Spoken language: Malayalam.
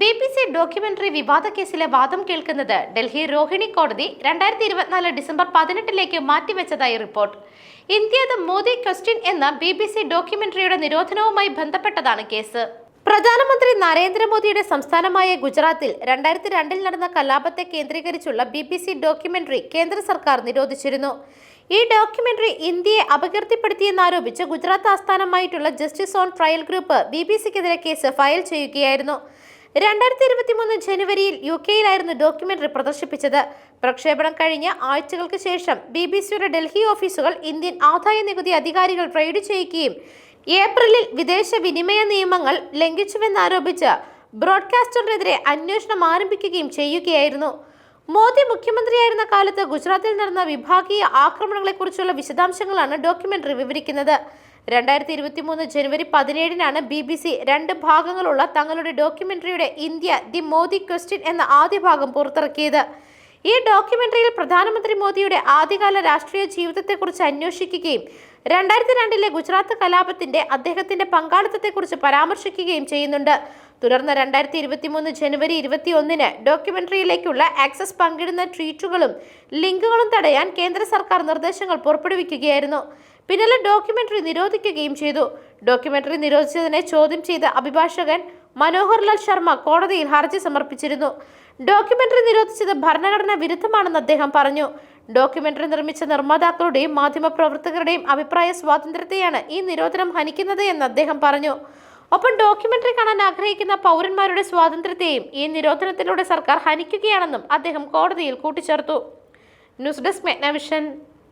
ബി സി ഡോക്യുമെന്ററി വിവാദ കേസിലെ വാദം കേൾക്കുന്നത് ഡൽഹി രോഹിണി കോടതി രണ്ടായിരത്തി ഇരുപത്തിനാല് ഡിസംബർ പതിനെട്ടിലേക്ക് മാറ്റിവെച്ചതായി report. India the Modi question എന്ന ബി ബി സി ഡോക്യുമെന്ററിയുടെ നിരോധനവുമായി ബന്ധപ്പെട്ടതാണ് കേസ്. പ്രധാനമന്ത്രി നരേന്ദ്രമോദിയുടെ സംസ്ഥാനമായ ഗുജറാത്തിൽ രണ്ടായിരത്തി രണ്ടിൽ നടന്ന കലാപത്തെ കേന്ദ്രീകരിച്ചുള്ള ബി ബി സി ഡോക്യുമെന്ററി കേന്ദ്ര സർക്കാർ നിരോധിച്ചിരുന്നു. ഈ ഡോക്യുമെന്ററി ഇന്ത്യയെ അപകീർത്തിപ്പെടുത്തിയെന്നാരോപിച്ച് Gujarat ആസ്ഥാനമായിട്ടുള്ള justice on trial group B B സിക്കെതിരെ case file ചെയ്യുകയായിരുന്നു. രണ്ടായിരത്തി ഇരുപത്തി മൂന്ന് ജനുവരിയിൽ യു കെയിലായിരുന്നു ഡോക്യുമെന്ററി പ്രദർശിപ്പിച്ചത്. പ്രക്ഷേപണം കഴിഞ്ഞ ആഴ്ചകൾക്ക് ശേഷം ബി ബി സിയുടെ ഡൽഹി ഓഫീസുകൾ ഇന്ത്യൻ ആദായ നികുതി അധികാരികൾ റെയ്ഡ് ചെയ്യുകയും ഏപ്രിലിൽ വിദേശ വിനിമയ നിയമങ്ങൾ ലംഘിച്ചുവെന്നാരോപിച്ച് ബ്രോഡ്കാസ്റ്ററിനെതിരെ അന്വേഷണം ആരംഭിക്കുകയും ചെയ്യുകയായിരുന്നു. മോദി മുഖ്യമന്ത്രിയായിരുന്ന കാലത്ത് ഗുജറാത്തിൽ നടന്ന വിഭാഗീയ ആക്രമണങ്ങളെക്കുറിച്ചുള്ള വിശദാംശങ്ങളാണ് ഡോക്യുമെന്ററി വിവരിക്കുന്നത്. രണ്ടായിരത്തി ഇരുപത്തി മൂന്ന് ജനുവരി പതിനേഴിനാണ് ബി ബി സി രണ്ട് ഭാഗങ്ങളുള്ള തങ്ങളുടെ ഡോക്യുമെന്ററിയുടെ ഇന്ത്യ ദി മോദി ക്വസ്റ്റ്യൻ എന്ന ആദ്യ ഭാഗം പുറത്തിറക്കിയത്. ഈ ഡോക്യുമെന്ററിയിൽ പ്രധാനമന്ത്രി മോദിയുടെ ആദ്യകാല രാഷ്ട്രീയ ജീവിതത്തെക്കുറിച്ച് അന്വേഷിക്കുകയും രണ്ടായിരത്തി രണ്ടിലെ ഗുജറാത്ത് കലാപത്തിന്റെ അദ്ദേഹത്തിന്റെ പങ്കാളിത്തത്തെക്കുറിച്ച് പരാമർശിക്കുകയും ചെയ്യുന്നുണ്ട്. തുടർന്ന് രണ്ടായിരത്തി ഇരുപത്തി മൂന്ന് ജനുവരി ഇരുപത്തി ഒന്നിന് ഡോക്യുമെന്ററിയിലേക്കുള്ള ആക്സസ് പങ്കിടുന്ന ട്വീറ്റുകളും ലിങ്കുകളും തടയാൻ കേന്ദ്ര സർക്കാർ നിർദ്ദേശങ്ങൾ പുറപ്പെടുവിക്കുകയായിരുന്നു. പിന്നാലെ ഡോക്യുമെന്ററി നിരോധിക്കുകയും ചെയ്തു. ഡോക്യുമെന്ററി നിരോധിച്ചതിനെ ചോദ്യം ചെയ്ത അഭിഭാഷകൻ മനോഹർലാൽ ശർമ്മ കോടതിയിൽ ഹർജി സമർപ്പിച്ചിരുന്നു. ഡോക്യുമെന്ററി നിരോധിച്ചത് ഭരണഘടനാ വിരുദ്ധമാണെന്ന് അദ്ദേഹം പറഞ്ഞു. ഡോക്യുമെന്ററി നിർമ്മിച്ച നിർമ്മാതാക്കളുടെയും മാധ്യമപ്രവർത്തകരുടെയും അഭിപ്രായ സ്വാതന്ത്ര്യത്തെയാണ് ഈ നിരോധനം ഹനിക്കുന്നത് എന്ന് അദ്ദേഹം പറഞ്ഞു. ഒപ്പം ഡോക്യുമെന്ററി കാണാൻ ആഗ്രഹിക്കുന്ന പൗരന്മാരുടെ സ്വാതന്ത്ര്യത്തെയും ഈ നിരോധനത്തിലൂടെ സർക്കാർ ഹനിക്കുകയാണെന്നും അദ്ദേഹം കോടതിയിൽ കൂട്ടിച്ചേർത്തു. News desk Meghnavision.